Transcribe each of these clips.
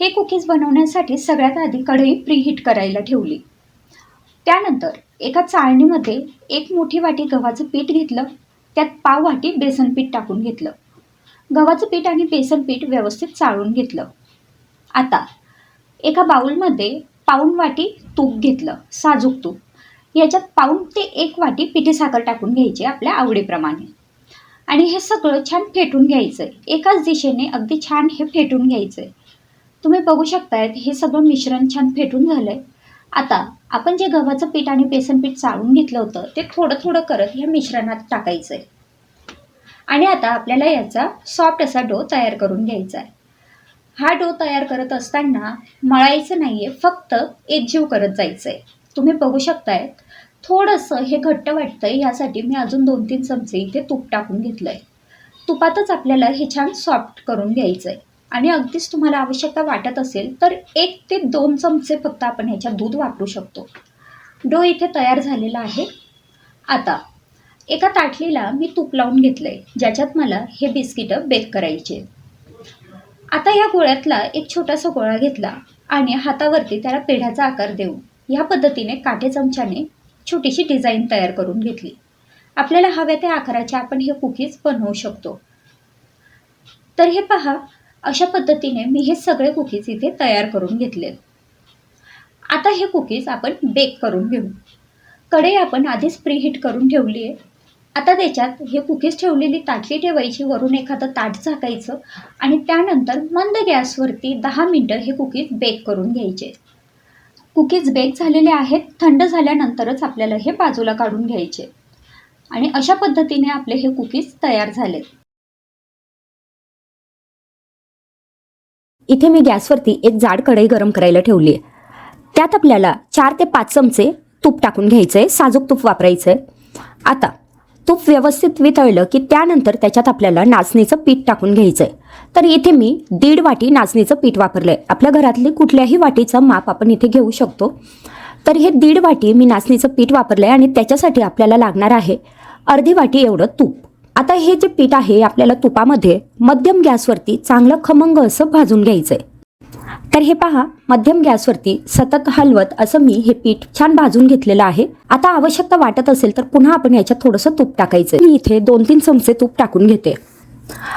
हे कुकीज बनवण्यासाठी सगळ्यात आधी कढई प्रीहीट करायला ठेवली. त्यानंतर एका चाळणीमध्ये एक मोठी वाटी गव्हाचं पीठ घेतलं. त्यात पाव वाटी बेसन पीठ टाकून घेतलं. गव्हाचं पीठ आणि बेसन पीठ व्यवस्थित चाळून घेतलं. आता एका बाऊलमध्ये पाऊण वाटी तूप घेतलं साजूक तूप. याच्यात पाऊण ते एक वाटी पिठी साखर टाकून घ्यायची आपल्या आवडीप्रमाणे. आणि हे सगळं छान फेटून घ्यायचं आहे एकाच दिशेने अगदी छान हे फेटून घ्यायचं आहे तुम्ही बघू शकतायत हे सगळं मिश्रण छान फेटून झालं आहे आता आपण जे गव्हाचं पीठ आणि बेसन पीठ चाळून घेतलं होतं ते थोडं थोडं करत ह्या मिश्रणात टाकायचं आहे आणि आता आपल्याला याचा सॉफ्ट असा डो तयार करून घ्यायचा आहे हा डो तयार करत असताना मळायचं नाही आहे फक्त एकजीव करत जायचं आहे तुम्ही बघू शकताय थोडंसं हे घट्ट वाटतंय यासाठी मी अजून दोन तीन चमचे इथे तूप टाकून घेतलं आहे तुपातच आपल्याला हे छान सॉफ्ट करून घ्यायचं आहे आणि अगदीच तुम्हाला आवश्यकता वाटत असेल तर एक ते दोन चमचे फक्त आपण ह्याच्यात दूध वापरू शकतो. डो इथे तयार झालेला आहे. आता एका ताटलीला मी तूप लावून घेतलं आहे ज्याच्यात मला हे बिस्किटं बेक करायचे. आता या गोळ्यातला एक छोटासा गोळा घेतला आणि हातावरती त्याला पेढ्याचा आकार देऊ ह्या पद्धतीने काटे चमच्याने छोटीशी डिझाईन तयार करून घेतली. आपल्याला हव्या त्या आकाराचे आपण हे कुकीज बनवू शकतो. तर हे पहा अशा पद्धतीने मी हे सगळे कुकीज इथे तयार करून घेतले आता हे कुकीज आपण बेक करून घेऊ. कढई आपण आधीच प्रीहीट करून ठेवली आहे. आता त्याच्यात हे कुकीज ठेवलेली ताटली ठेवायची वरून एखादं ताट झाकायचं आणि त्यानंतर मंद गॅसवरती दहा मिनटं हे कुकीज बेक करून घ्यायचे. कुकीज बेक झालेले आहेत थंड झाल्यानंतरच आपल्याला हे बाजूला काढून घ्यायचे. आणि अशा पद्धतीने आपले हे कुकीज तयार झालेत. इथे मी गॅसवरती एक जाड कढई गरम करायला ठेवली आहे त्यात आपल्याला चार ते पाच चमचे तूप टाकून घ्यायचं आहे साजूक तूप वापरायचं आहे आता तूप व्यवस्थित वितळलं की त्यानंतर त्याच्यात आपल्याला नाचणीचं पीठ टाकून घ्यायचं आहे तर इथे मी दीड वाटी नाचणीचं पीठ वापरलं आहे आपल्या घरातली कुठल्याही वाटीचं माप आपण इथे घेऊ शकतो. तर हे दीड वाटी मी नाचणीचं पीठ वापरलं आहे आणि त्याच्यासाठी आपल्याला लागणार आहे अर्धी वाटी एवढं तूप. आता हे जे पीठ आहे आपल्याला तुपामध्ये मध्यम गॅसवरती चांगलं खमंग असं भाजून घ्यायचं आहे तर हे पहा मध्यम गॅसवरती सतत हलवत असं मी हे पीठ छान भाजून घेतलेलं आहे. आता आवश्यकता वाटत असेल तर पुन्हा आपण याच्यात थोडंसं तूप टाकायचं मी इथे दोन तीन चमचे तूप टाकून घेते.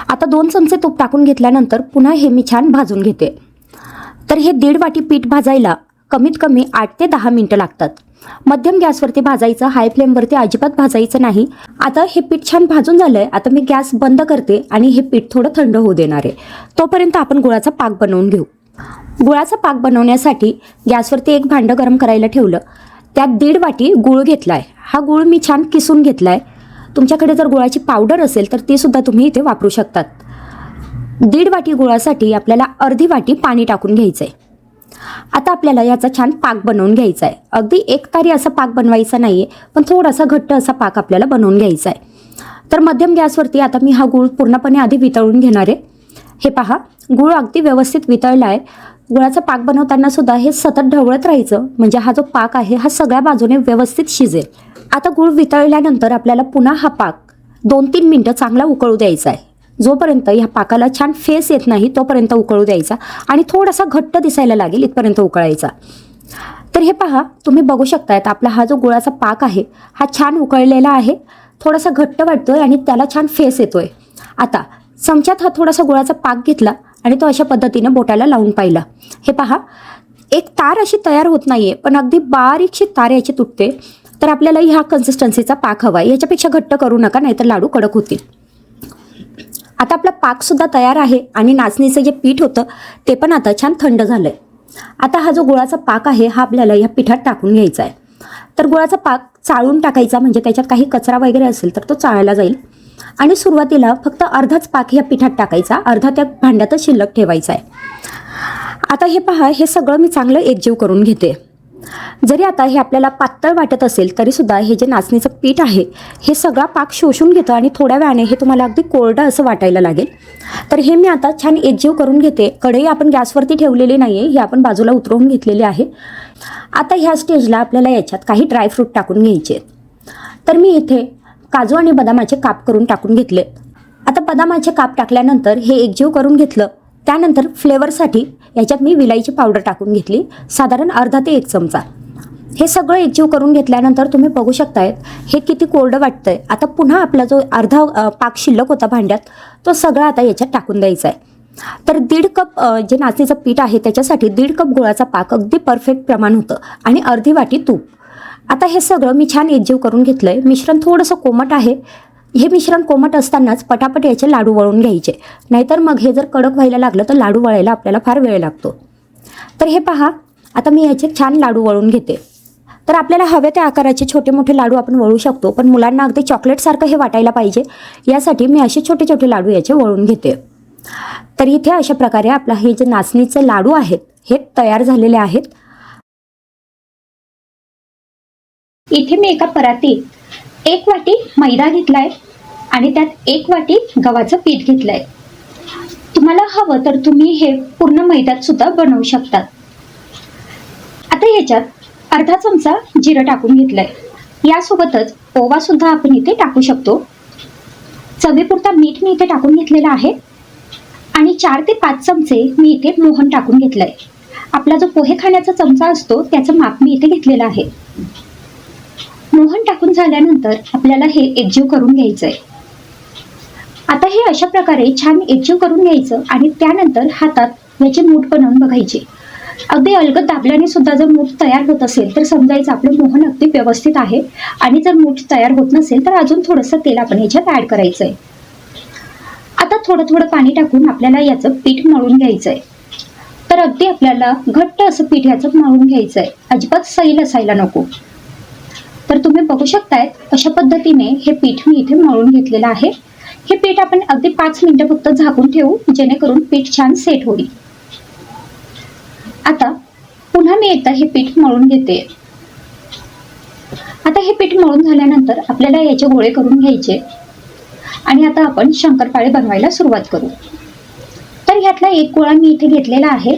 आता दोन चमचे तूप टाकून घेतल्यानंतर पुन्हा हे मी छान भाजून घेते. तर हे दीड वाटी पीठ भाजायला कमीत कमी आठ ते दहा मिनटं लागतात. मध्यम गॅसवरती भाजायचं हाय फ्लेमवरती अजिबात भाजायचं नाही. आता हे पीठ छान भाजून झालंय. आता मी गॅस बंद करते आणि हे पीठ थोडं थंड होऊ देणार आहे. तोपर्यंत आपण गुळाचा पाक बनवून घेऊ. गुळाचा पाक बनवण्यासाठी गॅसवरती एक भांडं गरम करायला ठेवलं. त्यात दीड वाटी गुळ घेतला आहे हा गुळ मी छान किसून घेतला आहे तुमच्याकडे जर गुळाची पावडर असेल तर ती सुद्धा तुम्ही इथे वापरू शकतात. दीड वाटी गुळासाठी आपल्याला अर्धी वाटी पाणी टाकून घ्यायचं आहे आता आपल्याला याचा छान पाक बनवून घ्यायचा आहे अगदी एक तारी असा पाक बनवायचा नाही आहे पण थोडासा घट्ट असा पाक आपल्याला बनवून घ्यायचा आहे तर मध्यम गॅसवरती आता मी हा गूळ पूर्णपणे आधी वितळून घेणार आहे. हे पहा गूळ अगदी व्यवस्थित वितळला आहे गुळाचा पाक बनवताना सुद्धा हे सतत ढवळत राहायचं. म्हणजे हा जो पाक आहे हा सगळ्या बाजूने व्यवस्थित शिजेल. आता गूळ वितळल्यानंतर आपल्याला पुन्हा हा पाक दोन तीन मिनटं चांगला उकळू द्यायचा आहे जोपर्यंत ह्या पाकाला छान फेस येत नाही तोपर्यंत उकळू द्यायचा आणि थोडासा घट्ट दिसायला लागेल इथपर्यंत उकळायचा. तर हे पहा तुम्ही बघू शकतायत आपला हा जो गुळाचा पाक आहे हा छान उकळलेला आहे थोडासा घट्ट वाटतोय आणि त्याला छान फेस येतोय. आता चमच्यात हा थोडासा गुळाचा पाक घेतला आणि तो अशा पद्धतीने बोटाला लावून पाहिला. हे पहा एक तार अशी तयार होत नाहीये पण अगदी बारीकशी तार याची तुटते तर आपल्याला ह्या कन्सिस्टन्सीचा पाक हवा आहे. याच्यापेक्षा घट्ट करू नका नाहीतर लाडू कडक होतील. आता आपला पाकसुद्धा तयार आहे आणि नाचणीचं जे पीठ होतं ते पण आता छान थंड झालं आहे आता हा जो गुळाचा पाक आहे हा आपल्याला ह्या पिठात टाकून घ्यायचा आहे. तर गुळाचा पाक चाळून टाकायचा म्हणजे त्याच्यात काही कचरा वगैरे असेल तर तो चाळायला जाईल. आणि सुरुवातीला फक्त अर्धाच पाक ह्या पिठात टाकायचा अर्धा त्या भांड्यातच शिल्लक ठेवायचा आहे. आता हे पहा हे सगळं मी चांगलं एकजीव करून घेते. जरी आता हे आपल्याला पातळ वाटत असेल तरीसुद्धा हे जे नाचणीचं पीठ आहे हे सगळा पाक शोषून घेतं आणि थोड्या वेळाने हे तुम्हाला अगदी कोरडं असं वाटायला लागेल. तर हे मी आता छान एकजीव करून घेते. कढई आपण गॅसवरती ठेवलेली नाही आहे हे आपण बाजूला उतरवून घेतलेली आहे. आता ह्या स्टेजला आपल्याला याच्यात काही ड्रायफ्रूट टाकून घ्यायचे आहेत. तर मी इथे काजू आणि बदामाचे काप करून टाकून घेतले. आता बदामाचे काप टाकल्यानंतर हे एकजीव करून घेतलं. त्यानंतर फ्लेवरसाठी याच्यात मी विलाईची पावडर टाकून घेतली साधारण अर्धा ते एक चमचा. हे सगळं एकजीव करून घेतल्यानंतर तुम्ही बघू शकताय हे किती कोरडं वाटतंय. आता पुन्हा आपला जो अर्धा पाक शिल्लक होता भांड्यात तो सगळा आता याच्यात टाकून द्यायचा आहे तर दीड कप जे नाचणीचं पीठ आहे त्याच्यासाठी दीड कप गुळाचा पाक अगदी परफेक्ट प्रमाण होतं आणि अर्धी वाटी तूप. आता हे सगळं मी छान एकजीव करून घेतलं आहे मिश्रण थोडंसं कोमट आहे हे मिश्रण कोमट असतानाच पटापट याचे लाडू वळून घ्यायचे. नाहीतर मग हे जर कडक व्हायला लागलं तर लाडू वळायला आपल्याला फार वेळ लागतो. तर हे पहा आता मी याचे छान लाडू वळून घेते. तर आपल्याला हव्या त्या आकाराचे छोटे मोठे लाडू आपण वळू शकतो पण मुलांना अगदी चॉकलेटसारखं हे वाटायला पाहिजे. यासाठी मी असे छोटे छोटे लाडू याचे वळून घेते. तर इथे अशा प्रकारे आपला हे जे नाचणीचे लाडू आहेत हे तयार झालेले आहेत. इथे मी एका परातीत एक वाटी मैदा घेतलाय आणि त्यात एक वाटी गव्हाचं पीठ घेतलंय. तुम्हाला हवं तर तुम्ही हे पूर्ण मैद्यात सुद्धा बनवू शकतात. आता ह्याच्यात अर्धा चमचा जिरं टाकून घेतलंय. यासोबतच ओवा सुद्धा आपण इथे टाकू शकतो. चवीपुरता मीठ मी इथे टाकून घेतलेलं आहे. आणि चार ते पाच चमचे मी इथे मोहन टाकून घेतलंय. आपला जो पोहे खाण्याचा चमचा असतो त्याचं माप मी इथे घेतलेलं आहे. मोहन टाकून झाल्यानंतर आपल्याला हे एकजीव करून घ्यायचंय. आता हे अशा प्रकारे छान एकजीव करून घ्यायचं आणि त्यानंतर हातात याचे मूठ बनवून बघायचे. अगदी अलगद दाबल्याने सुद्धा जर मूठ तयार होत असेल तर समजायचं आपलं मोहन अगदी व्यवस्थित आहे आणि जर मूठ तयार होत नसेल तर अजून थोडंसं तेल आपण याच्यात ॲड करायचं आहे आता थोडं थोडं पाणी टाकून आपल्याला याचं पीठ मळून घ्यायचं आहे तर अगदी आपल्याला घट्ट असं पीठ याचं मळून घ्यायचं आहे अजिबात सैल असायला नको. तर तुम्ही बघू शकतायत अशा पद्धतीने हे पीठ मी इथे मळून घेतलेलं आहे. हे पीठ आपण अगदी पाच मिनिटं फक्त झाकून ठेवू जेणेकरून पीठ छान सेट होईल. आता पुन्हा मी एकदा हे पीठ मळून घेते. आता हे पीठ मळून झाल्यानंतर आपल्याला याचे गोळे करून घ्यायचे. आणि आता आपण शंकरपाळे बनवायला सुरुवात करू. तर ह्यातला एक गोळा मी इथे घेतलेला आहे.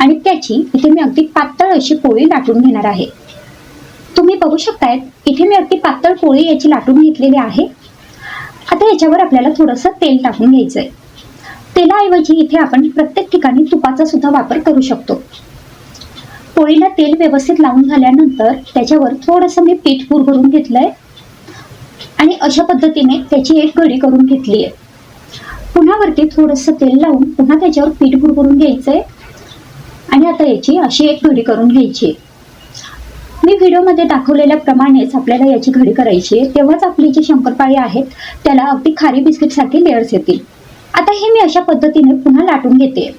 आणि त्याची इथे मी अगदी पातळ अशी पोळी लाटून घेणार आहे. तुम्ही बघू शकतायत इथे मी अगदी पातळ पोळी याची लाटून घेतलेली आहे. आता याच्यावर आपल्याला थोडंसं तेल टाकून घ्यायचंय. तेलाऐवजी इथे आपण प्रत्येक ठिकाणी तुपाचा सुद्धा वापर करू शकतो. पोळीला तेल व्यवस्थित लावून झाल्यानंतर त्याच्यावर थोडंसं मी पीठ भरून घेतलंय. आणि अशा पद्धतीने त्याची एक घडी करून घेतली आहे पुन्हा वरती थोडंसं तेल लावून पुन्हा त्याच्यावर पीठ भरून घ्यायचंय. आणि आता याची अशी एक घडी करून घ्यायची. आहे मी व्हिडिओमध्ये दाखवलेल्या प्रमाणेच आपल्याला याची घडी करायची आहे. तेव्हाच आपली जी शंकरपाळी आहेत त्याला अगदी खारी बिस्किटसाठी लेअर्स येतील. आता हे मी अशा पद्धतीने पुन्हा लाटून घेते.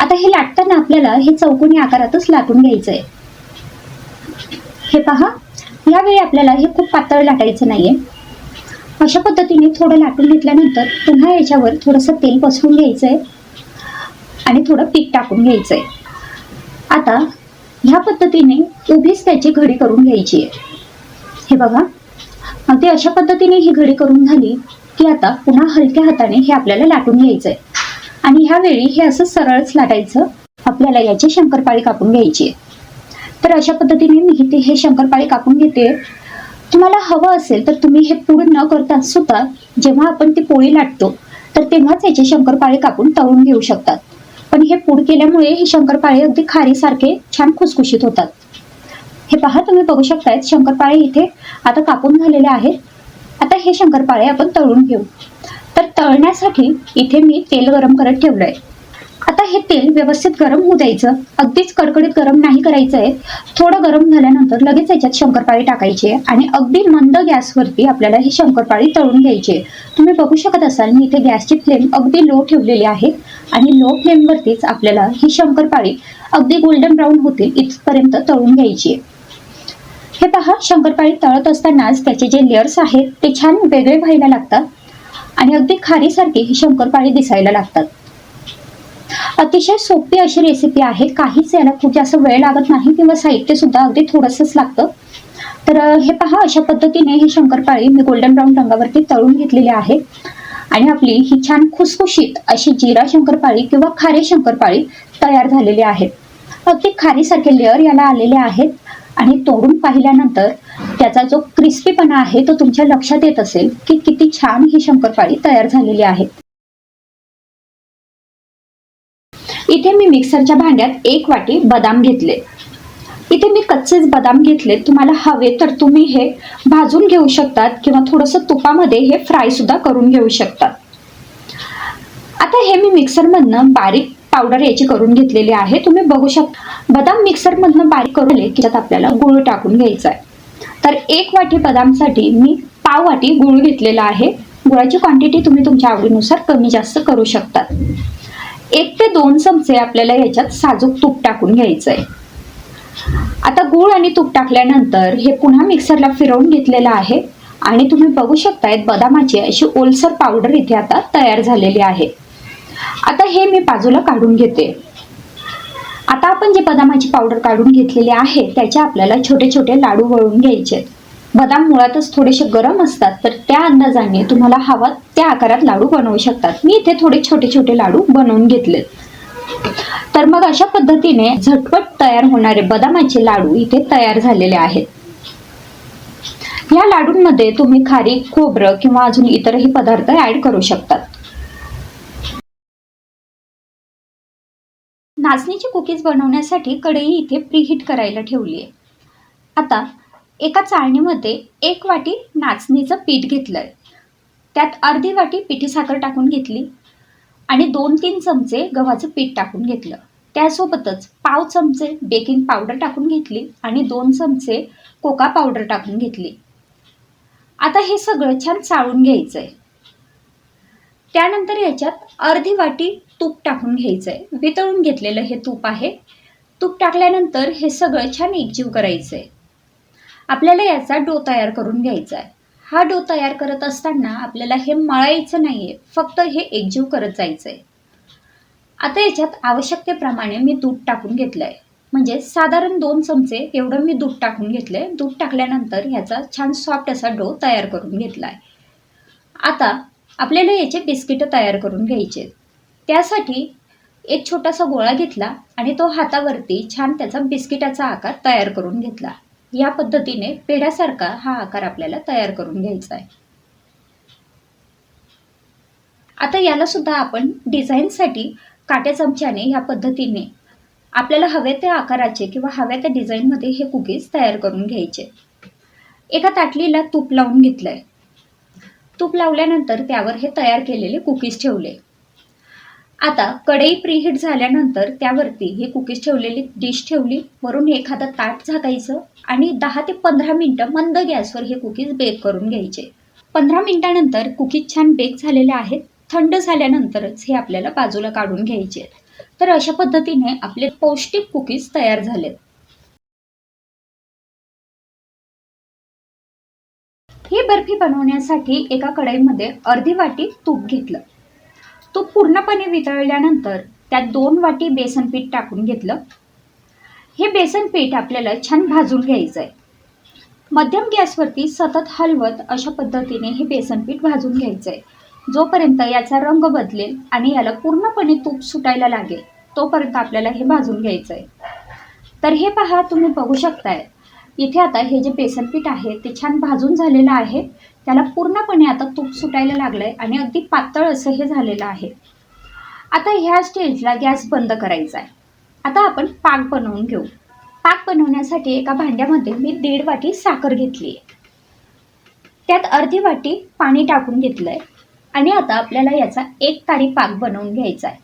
आता हे लाटताना आपल्याला हे चौकोनी आकारातच लाटून घ्यायचं आहे हे पहा यावेळी आपल्याला हे खूप पातळ लाटायचं नाहीये. अशा पद्धतीने थोडं लाटून घेतल्यानंतर पुन्हा याच्यावर थोडंसं तेल पसरून घ्यायचं आहे आणि थोडं पीठ टाकून घ्यायचं आहे आता ह्या पद्धतीने उभीच त्याची घडी करून घ्यायची आहे. हे बघा. ते अशा पद्धतीने ही घडी करून झाली की आता पुन्हा हलक्या हाताने हे आपल्याला लाटून घ्यायचं आहे आणि ह्यावेळी हे असं सरळच लाटायचं आपल्याला याची शंकरपाळी कापून घ्यायची आहे. तर अशा पद्धतीने मी इथे हे शंकरपाळी कापून घेते. तुम्हाला हवं असेल तर तुम्ही हे पूर्ण न करता सुद्धा जेव्हा आपण ती पोळी लाटतो तर तेव्हाच याची शंकरपाळी कापून तळून घेऊ शकतात. हे पूड केल्यामुळे हे शंकरपाळे अगदी खारीसारखे छान खुसखुशीत होतात. हे पहा तुम्ही बघू शकतायत शंकरपाळे इथे आता कापून झालेले आहेत. आता हे शंकरपाळे आपण तळून घेऊ. तर तळण्यासाठी इथे मी तेल गरम करत ठेवलंय. आता हे तेल व्यवस्थित गरम होऊ द्यायचं. अगदीच कडकडीत गरम नाही करायचं आहे थोडं गरम झाल्यानंतर लगेच याच्यात शंकरपाळी टाकायची आणि अगदी मंद गॅसवरती आपल्याला ही शंकरपाळी तळून घ्यायची. तुम्ही बघू शकत असाल मी इथे गॅसची फ्लेम अगदी लो ठेवलेली आहे आणि लो फ्लेमवरतीच आपल्याला ही शंकरपाळी अगदी गोल्डन ब्राऊन होतील इथपर्यंत तळून घ्यायची. आहे हे पहा शंकरपाळी तळत असतानाच त्याचे जे लेअर्स आहेत ते छान वेगळे व्हायला लागतात आणि अगदी खारीसारखी ही शंकरपाळी दिसायला लागतात. अतिशय सोपी अशी रेसिपी आहे. काहीच याला खूप जास्त वेळ लागत नाही किंवा साहित्य सुद्धा अगदी थोडंसंच लागतं. तर हे पहा अशा पद्धतीने ही शंकरपाळी मी गोल्डन ब्राऊन रंगावरती तळून घेतलेली आहे. आणि आपली ही छान खुसखुशीत अशी जिरा शंकरपाळी किंवा खारे शंकरपाळी तयार झालेली आहे. अगदी खारीसारखे लेअर याला आलेले आहेत. आणि तोडून पाहिल्यानंतर त्याचा जो क्रिस्पीपणा आहे तो तुमच्या लक्षात येत असेल की किती छान ही शंकरपाळी तयार झालेली आहे. इथे मी मिक्सरच्या भांड्यात एक वाटी बदाम घेतले. इथे मी कच्चेच बदाम घेतले. तुम्हाला हवे तर तुम्ही हे भाजून घेऊ शकतात किंवा थोडंसं तुपामध्ये हे फ्राय सुद्धा करून घेऊ शकतात. आता हे मी मिक्सरमधनं बारीक पावडर याची करून घेतलेली आहे. तुम्ही बघू शकता बदाम मिक्सरमधनं बारीक करून की त्यात आपल्याला गुळ टाकून घ्यायचा आहे. तर एक वाटी बदामसाठी मी पाव वाटी गुळ घेतलेला आहे. गुळाची क्वांटिटी तुम्ही तुमच्या आवडीनुसार कमी जास्त करू शकतात. एक ते दोन चमचे आपल्याला याच्यात साजूक तूप टाकून घ्यायचं आहे आता गूळ आणि तूप टाकल्यानंतर हे पुन्हा मिक्सरला फिरवून घेतलेलं आहे आणि तुम्ही बघू शकताय बदामाची अशी ओलसर पावडर इथे आता तयार झालेली आहे. आता हे मी बाजूला काढून घेते. आता आपण जे बदामाची पावडर काढून घेतलेली आहे त्याचे आपल्याला छोटे छोटे लाडू वळून घ्यायचे बदाम मुळातच थोडेसे गरम असतात तर त्या अंदाजाने तुम्हाला हवा त्या आकारात लाडू बनवू शकतात. मी इथे थोडे छोटे छोटे लाडू बनवून घेतलेत. तर मग अशा पद्धतीने झटपट तयार होणारे बदामाचे लाडू इथे तयार झालेले आहेत. या लाडूंमध्ये तुम्ही खारी खोबरं किंवा अजून इतरही पदार्थ ऍड करू शकतात. नाचणीची कुकीज बनवण्यासाठी कढई इथे प्रीहीट करायला ठेवली आहे आता एका चाळणीमध्ये एक वाटी नाचणीचं पीठ घेतलंय. त्यात अर्धी वाटी पिठी साखर टाकून घेतली आणि दोन तीन चमचे गव्हाचं पीठ टाकून घेतलं. त्यासोबतच पाव चमचे बेकिंग पावडर टाकून घेतली आणि दोन चमचे कोका पावडर टाकून घेतली. आता हे सगळं छान चाळून घ्यायचं आहे त्यानंतर याच्यात अर्धी वाटी तूप टाकून घ्यायचं आहे वितळून घेतलेलं हे तूप आहे. तूप टाकल्यानंतर हे सगळं छान एकजीव करायचं आहे आपल्याला याचा डो तयार करून घ्यायचा आहे. हा डो तयार करत असताना आपल्याला हे मळायचं नाही आहे फक्त हे एकजीव करत जायचं आहे आता याच्यात आवश्यकतेप्रमाणे मी दूध टाकून घेतलं आहे म्हणजे साधारण दोन चमचे एवढं मी दूध टाकून घेतलं आहे दूध टाकल्यानंतर ह्याचा छान सॉफ्ट असा डो तयार करून घेतला आहे आता आपल्याला याचे बिस्किटं तयार करून घ्यायचे. त्यासाठी एक छोटासा गोळा घेतला आणि तो हातावरती छान त्याचा बिस्किटाचा आकार तयार करून घेतला. या पद्धतीने पेढ्यासारखा हा आकार आपल्याला तयार करून घ्यायचा आहे. आता याला सुद्धा आपण डिझाईनसाठी काट्या चमच्याने या पद्धतीने आपल्याला हव्या त्या आकाराचे किंवा हव्या त्या डिझाईनमध्ये हे कुकीज तयार करून घ्यायचे. एका ताटलीला तूप लावून घेतलंय. तूप लावल्यानंतर त्यावर हे तयार केलेले कुकीज ठेवले. आता कढई प्रीहीट झाल्यानंतर त्यावरती हे कुकीज ठेवलेली डिश ठेवली. वरून एखादं ताट झाकायचं आणि दहा ते पंधरा मिनटं मंद गॅसवर हे कुकीज बेक करून घ्यायचे. पंधरा मिनिटानंतर कुकीज छान बेक झालेले आहेत. थंड झाल्यानंतरच हे आपल्याला बाजूला काढून घ्यायचे. आहेत. तर अशा पद्धतीने आपले पौष्टिक कुकीज तयार झालेत. ही बर्फी बनवण्यासाठी एका कढईमध्ये अर्धी वाटी तूप घेतलं. तो पूर्णपणे वितळल्यानंतर त्यात दोन वाटी बेसन पीठ टाकून घेतलं. हे बेसन पीठ आपल्याला छान भाजून घ्यायचं आहे मध्यम गॅसवरती सतत हलवत अशा पद्धतीने हे बेसन पीठ भाजून घ्यायचं आहे जोपर्यंत याचा रंग बदलेल आणि याला पूर्णपणे तूप सुटायला लागेल तोपर्यंत आपल्याला हे भाजून घ्यायचं आहे तर हे पहा तुम्ही बघू शकताय. इथे आता हे जे बेसन पीठ आहे ते छान भाजून झालेलं आहे. त्याला पूर्णपणे आता तूप सुटायला लागलंय आणि अगदी पातळ असं हे झालेलं आहे. आता ह्या स्टेजला गॅस बंद करायचा आहे. आता आपण पाक बनवून घेऊ. पाक बनवण्यासाठी एका भांड्यामध्ये मी दीड वाटी साखर घेतली आहे. त्यात अर्धी वाटी पाणी टाकून घेतलं आहे आणि आता आपल्याला याचा एक तारी पाक बनवून घ्यायचा आहे.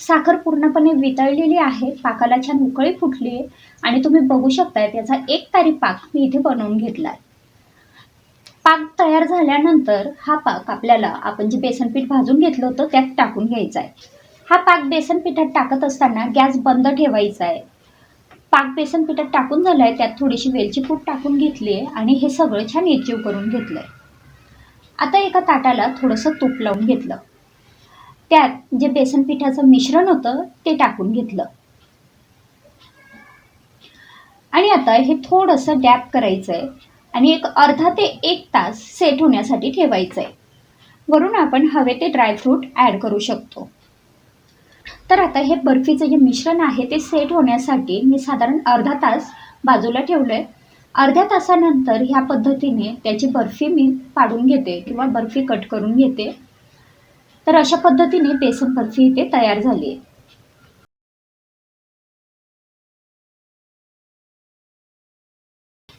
साखर पूर्णपणे वितळलेली आहे पाकाला छान उकळी फुटली आहे आणि तुम्ही बघू शकताय त्याचा एक तारी पाक मी इथे बनवून घेतला आहे पाक तयार झाल्यानंतर हा पाक आपल्याला आपण जे बेसन पीठ भाजून घेतलं होतं त्यात टाकून घ्यायचा आहे. हा पाक बेसन पिठात टाकत असताना गॅस बंद ठेवायचा आहे. पाक बेसन पिठात टाकून झाला आहे त्यात थोडीशी वेलची पूड टाकून घेतली आहे आणि हे सगळं छान एकजीव करून घेतलं आहे आता एका ताटाला थोडंसं तूप लावून घेतलं. त्यात जे बेसन पिठाचं मिश्रण होतं ते टाकून घेतलं. आणि आता हे थोडंसं डॅप करायचं आहे आणि एक अर्धा ते एक तास सेट होण्यासाठी ठेवायचं आहे वरून आपण हवे ते ड्रायफ्रूट ॲड करू शकतो. तर आता हे बर्फीचं जे मिश्रण आहे ते सेट होण्यासाठी मी साधारण अर्धा तास बाजूला ठेवलं आहे अर्ध्या तासानंतर ह्या पद्धतीने त्याची बर्फी मी पाडून घेते किंवा बर्फी कट करून घेते. तर अशा पद्धतीने बेसन बर्फी इथे तयार झाली आहे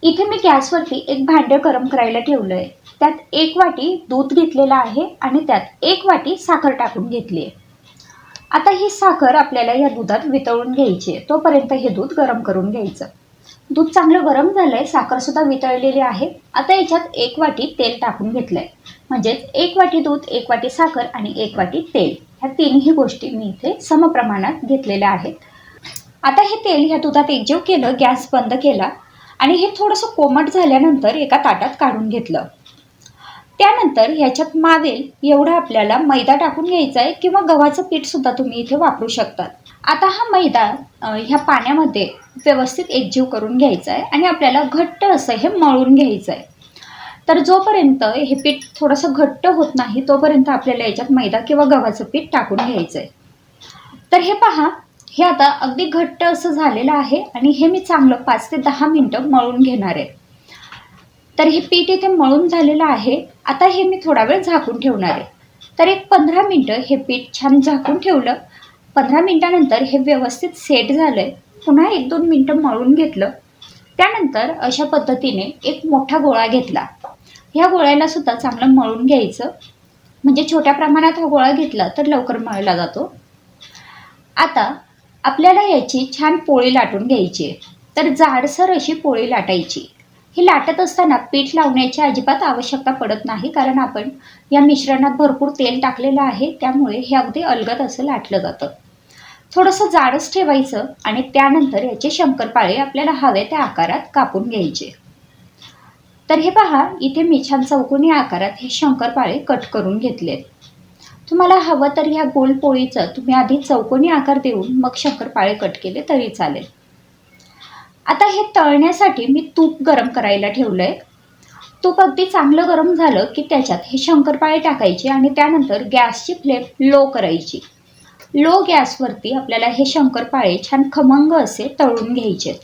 इथे मी गॅसवरती एक भांडं गरम करायला ठेवलं आहे त्यात एक वाटी दूध घेतलेलं आहे आणि त्यात एक वाटी साखर टाकून घेतली आहे. आता ही साखर आपल्याला या दुधात वितळून घ्यायची आहे. तोपर्यंत हे दूध गरम करून घ्यायचं. दूध चांगलं गरम झालं आहे साखरसुद्धा वितळलेली आहे. आता याच्यात एक वाटी तेल टाकून घेतलं आहे म्हणजेच एक वाटी दूध एक वाटी साखर आणि एक वाटी तेल. ह्या तिन्ही गोष्टी मी इथे समप्रमाणात घेतलेल्या आहेत. आता हे तेल ह्या दुधात एकजीव केलं गॅस बंद केला आणि हे थोडंसं कोमट झाल्यानंतर एका ताटात काढून घेतलं. त्यानंतर ह्याच्यात मावेल एवढा आपल्याला मैदा टाकून घ्यायचा आहे किंवा गव्हाचं पीठसुद्धा तुम्ही इथे वापरू शकतात. आता हा मैदा ह्या पाण्यामध्ये व्यवस्थित एकजीव करून घ्यायचा आहे आणि आपल्याला घट्ट असं हे मळून घ्यायचं आहे. तर जोपर्यंत हे पीठ थोडंसं घट्ट होत नाही तोपर्यंत आपल्याला याच्यात मैदा किंवा गव्हाचं पीठ टाकून घ्यायचं आहे. तर हे पहा हे आता अगदी घट्ट असं झालेलं आहे आणि हे मी चांगलं पाच ते दहा मिनटं मळून घेणार आहे. तर हे पीठ इथे मळून झालेलं आहे. आता हे मी थोडा वेळ झाकून ठेवणार आहे. तर एक पंधरा मिनटं हे पीठ छान झाकून ठेवलं. पंधरा मिनटानंतर हे व्यवस्थित सेट झालं आहे पुन्हा एक दोन मिनटं मळून घेतलं. त्यानंतर अशा पद्धतीने एक मोठा गोळा घेतला. ह्या गोळ्याला सुद्धा चांगलं मळून घ्यायचं. म्हणजे छोट्या प्रमाणात हा गोळा घेतला तर लवकर मळला जातो. आता आपल्याला याची छान पोळी लाटून घ्यायची. तर जाडसर अशी पोळी लाटायची. ही लाटत असताना पीठ लावण्याची अजिबात आवश्यकता पडत नाही कारण आपण या मिश्रणात भरपूर तेल टाकलेलं आहे त्यामुळे हे अगदी अलगद असं लाटलं जातं. थोडंसं जाडच ठेवायचं आणि त्यानंतर याचे शंकरपाळे आपल्याला हवे त्या आकारात कापून घ्यायचे. तर हे पहा इथे मी छान चौकोनी आकारात हे शंकरपाळे कट करून घेतलेत. तुम्हाला हवं तर ह्या गोल पोळीचं तुम्ही आधी चौकोनी आकार देऊन मग शंकरपाळे कट केले तरी चालेल. आता हे तळण्यासाठी मी तूप गरम करायला ठेवलं आहे तूप अगदी चांगलं गरम झालं की त्याच्यात हे शंकरपाळे टाकायचे आणि त्यानंतर गॅसची फ्लेम लो करायची. लो गॅसवरती आपल्याला हे शंकरपाळे छान खमंग असे तळून घ्यायचे.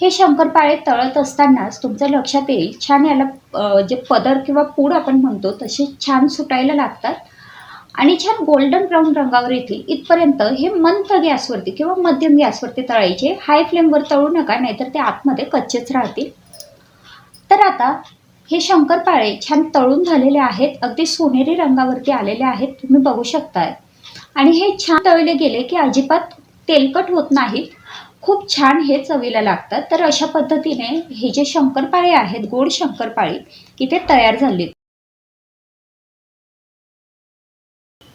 हे शंकरपाळे तळत असतानाच तुमचं लक्षात येईल छान याला जे पदर किंवा पूड आपण म्हणतो तसे छान सुटायला लागतात. आणि छान गोल्डन ब्राऊन रंगावर येतील. इथपर्यंत हे मंथ गॅसवरती किंवा मध्यम गॅसवरती तळायचे. हाय फ्लेमवर तळू नका नाहीतर ते आतमध्ये कच्चेच राहतील. तर आता हे शंकरपाळे छान तळून झालेले आहेत. अगदी सोनेरी रंगावरती आलेले आहेत. तुम्ही बघू शकताय. आणि हे छान तळले गेले की अजिबात तेलकट होत नाहीत खूप छान हे चवीला लागतात तर अशा पद्धतीने हे जे शंकरपाळे आहेत गोड शंकरपाळे इथे तयार झालेत.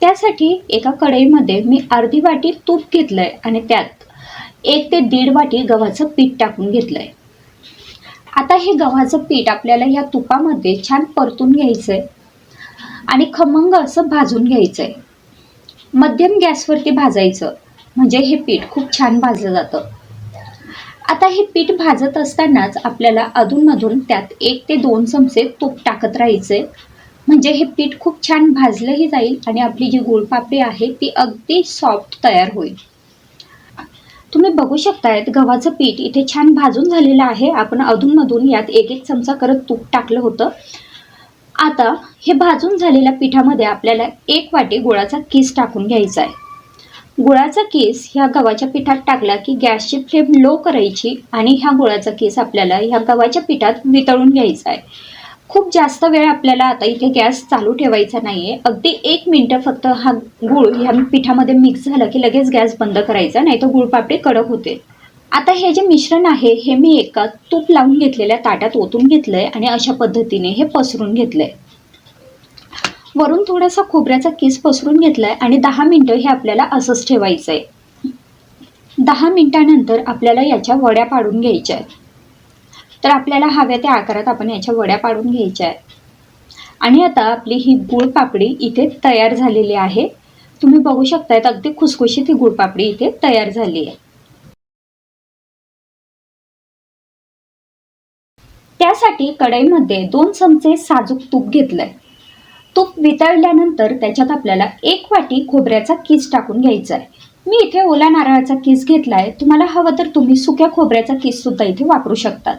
त्यासाठी एका कढईमध्ये मी अर्धी वाटी तूप घेतलंय आणि त्यात एक ते दीड वाटी गव्हाचं पीठ टाकून घेतलंय. आता हे गव्हाचं पीठ आपल्याला ह्या तुपामध्ये छान परतून घ्यायचंय आणि खमंग असं भाजून घ्यायचंय. मध्यम गॅसवरती भाजायचं म्हणजे हे पीठ खूप छान भाजलं जातं. आता हे पीठ भाजत असतानाच आपल्याला अधूनमधून त्यात एक ते दोन चमचे तूप टाकत राहायचे म्हणजे हे पीठ खूप छान भाजलंही जाईल आणि आपली जी गुळपापडी आहे ती अगदी सॉफ्ट तयार होईल. तुम्ही बघू शकतायत गव्हाचं पीठ इथे छान भाजून झालेलं आहे. आपण अधूनमधून यात एक एक चमचा करत तूप टाकलं होतं. आता हे भाजून झालेल्या पिठामध्ये आपल्याला एक वाटी गुळाचा किस टाकून घ्यायचा आहे. गुळाचा केस ह्या गव्हाच्या पिठात टाकला की गॅसची फ्लेम लो करायची आणि ह्या गुळाचा केस आपल्याला ह्या गव्हाच्या पिठात वितळून घ्यायचा आहे. खूप जास्त वेळ आपल्याला आता इथे गॅस चालू ठेवायचा नाही आहे अगदी एक मिनटं फक्त हा गुळ ह्या पिठामध्ये मिक्स झाला की लगेच गॅस बंद करायचा नाही तर गुळपापडी कडक होते. आता हे जे मिश्रण आहे हे मी एका तूप लावून घेतलेल्या ताटात ओतून घेतलं आहे आणि अशा पद्धतीने हे पसरून घेतलं आहे वरून थोडासा खोबऱ्याचा किस पसरून घेतलाय आणि दहा मिनटं हे आपल्याला असंच ठेवायचं आहे दहा मिनटानंतर आपल्याला याच्या वड्या पाडून घ्यायच्या आहेत तर आपल्याला हव्या त्या आकारात आपण याच्या वड्या पाडून घ्यायच्या आहेत. आणि आता आपली ही गुळपापडी इथे तयार झालेली आहे. तुम्ही बघू शकतायत अगदी खुसखुशीत ही गुळपापडी इथे तयार झाली आहे. त्यासाठी कढईमध्ये दोन चमचे साजूक तूप घेतलंय. तूप वितळल्यानंतर त्याच्यात आपल्याला एक वाटी खोबऱ्याचा किस टाकून घ्यायचा आहे मी इथे ओला नारळाचा किस घेतला आहे तुम्हाला हवं तर तुम्ही सुक्या खोबऱ्याचा किस सुद्धा इथे वापरू शकतात.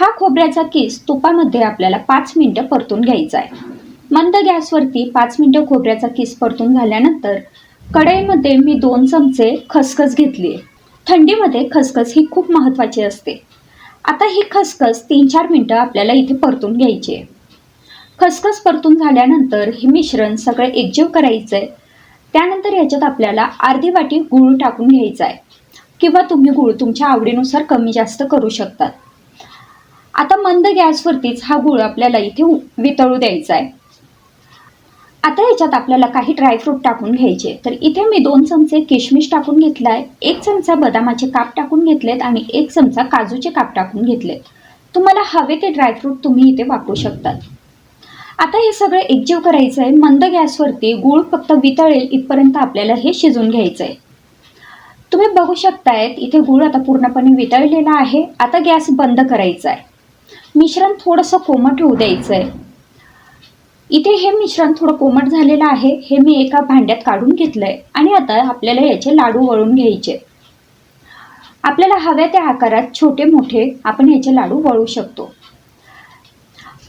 हा खोबऱ्याचा किस तुपामध्ये आपल्याला पाच मिनटं परतून घ्यायचा आहे. मंद गॅसवरती पाच मिनटं खोबऱ्याचा किस परतून झाल्यानंतर कढईमध्ये मी दोन चमचे खसखस घेतली आहे थंडीमध्ये खसखस ही खूप महत्त्वाची असते. आता ही खसखस तीन चार मिनटं आपल्याला इथे परतून घ्यायची आहे. खसखस परतून झाल्यानंतर हे मिश्रण सगळं एकजीव करायचं आहे त्यानंतर याच्यात आपल्याला अर्धी वाटी गूळ टाकून घ्यायचा आहे. किंवा तुम्ही गूळ तुमच्या आवडीनुसार कमी जास्त करू शकतात. आता मंद गॅसवरतीच हा गूळ आपल्याला इथे वितळू द्यायचा आहे. आता याच्यात आपल्याला काही ड्रायफ्रूट टाकून घ्यायचे. तर इथे मी दोन चमचे किशमिश टाकून घेतला आहे एक चमचा बदामाचे काप टाकून घेतलेत आणि एक चमचा काजूचे काप टाकून घेतलेत. तुम्हाला हवे ते ड्रायफ्रूट तुम्ही इथे वापरू शकतात आता हे सगळं एकजीव करायचं आहे मंद गॅसवरती गूळ फक्त वितळेल इथपर्यंत आपल्याला हे शिजून घ्यायचं आहे तुम्ही बघू शकतायत इथे गूळ आता पूर्णपणे वितळलेला आहे. आता गॅस बंद करायचा आहे मिश्रण थोडंसं कोमट होऊ द्यायचं आहे इथे हे मिश्रण थोडं कोमट झालेलं आहे हे मी एका भांड्यात काढून घेतलं आहे आणि आता आपल्याला याचे लाडू वळून घ्यायचे. आपल्याला हव्या त्या आकारात छोटे मोठे आपण याचे लाडू वळू शकतो.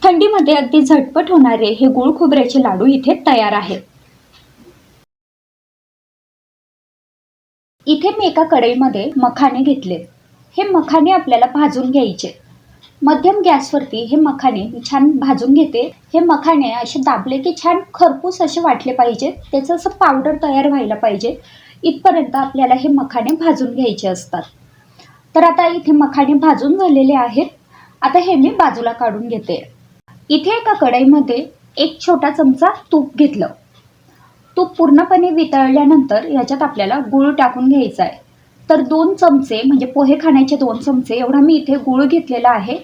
थंडीमध्ये अगदी झटपट होणारे हे गुळ खोबऱ्याचे लाडू इथे तयार आहेत. इथे मी एका कढईमध्ये मखाने घेतले हे मखाने आपल्याला भाजून घ्यायचे. मध्यम गॅसवरती हे मखाने मी छान भाजून घेते. हे मखाने असे दाबले की छान खरपूस असे वाटले पाहिजेत त्याचं असं पावडर तयार व्हायला पाहिजे. इथपर्यंत आपल्याला हे मखाने भाजून घ्यायचे असतात. तर आता इथे मखाने भाजून झालेले आहेत. आता हे मी बाजूला काढून घेते. इथे एका कढईमध्ये एक छोटा चमचा तूप घेतलं. तूप पूर्णपणे वितळल्यानंतर याच्यात आपल्याला गूळ टाकून घ्यायचा आहे. तर दोन चमचे म्हणजे पोहे खाण्याचे दोन चमचे एवढा मी इथे गूळ घेतलेला आहे.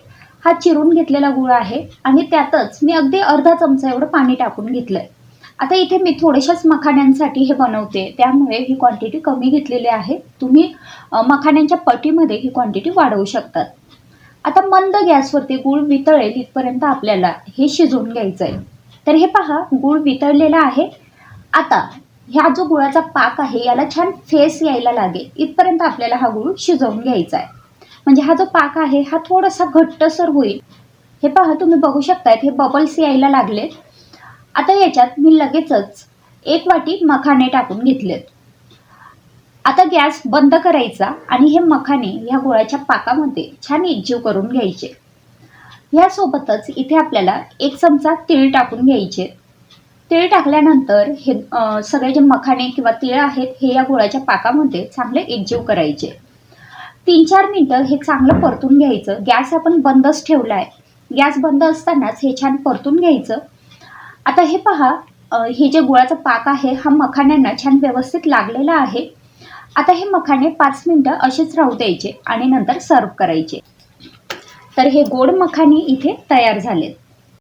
हा चिरून घेतलेला गूळ आहे आणि त्यातच मी अगदी अर्धा चमचा एवढं पाणी टाकून घेतलं आहे आता इथे मी थोड्याशाच मखाण्यांसाठी हे बनवते. त्यामुळे ही क्वांटिटी कमी घेतलेली आहे. तुम्ही मखाण्यांच्या पटीमध्ये ही क्वांटिटी वाढवू शकतात आता मंद गॅसवरती गूळ वितळेल इथपर्यंत आपल्याला हे शिजवून घ्यायचं आहे तर हे पहा गूळ वितळलेला आहे. आता ह्या जो गुळाचा पाक आहे याला छान फेस यायला लागेल. इथपर्यंत आपल्याला हा गूळ शिजवून घ्यायचा आहे म्हणजे हा जो पाक आहे हा थोडासा घट्टसर होईल. हे पहा तुम्ही बघू शकतायत हे बबल्स यायला लागलेत. आता याच्यात मी लगेचच एक वाटी मखाने टाकून घेतलेत. आता गॅस बंद करायचा आणि हे मखाने ह्या गुळाच्या पाकामध्ये छान एकजीव करून घ्यायचे. ह्यासोबतच इथे आपल्याला एक चमचा तीळ टाकून घ्यायचे. तीळ टाकल्यानंतर हे सगळे जे मखाने किंवा तीळ आहेत हे या गुळाच्या पाकामध्ये चांगले एकजीव करायचे. तीन चार मिनटं हे चांगलं परतून घ्यायचं. गॅस आपण बंदच ठेवला आहे गॅस बंद असतानाच हे छान परतून घ्यायचं. आता हे पहा हे जे गुळाचा पाक आहे हा मखाण्यांना छान व्यवस्थित लागलेला आहे. आता हे मखाणे पाच मिनटं असेच राहू द्यायचे आणि नंतर सर्व करायचे. तर हे गोड मखाने इथे तयार झालेत.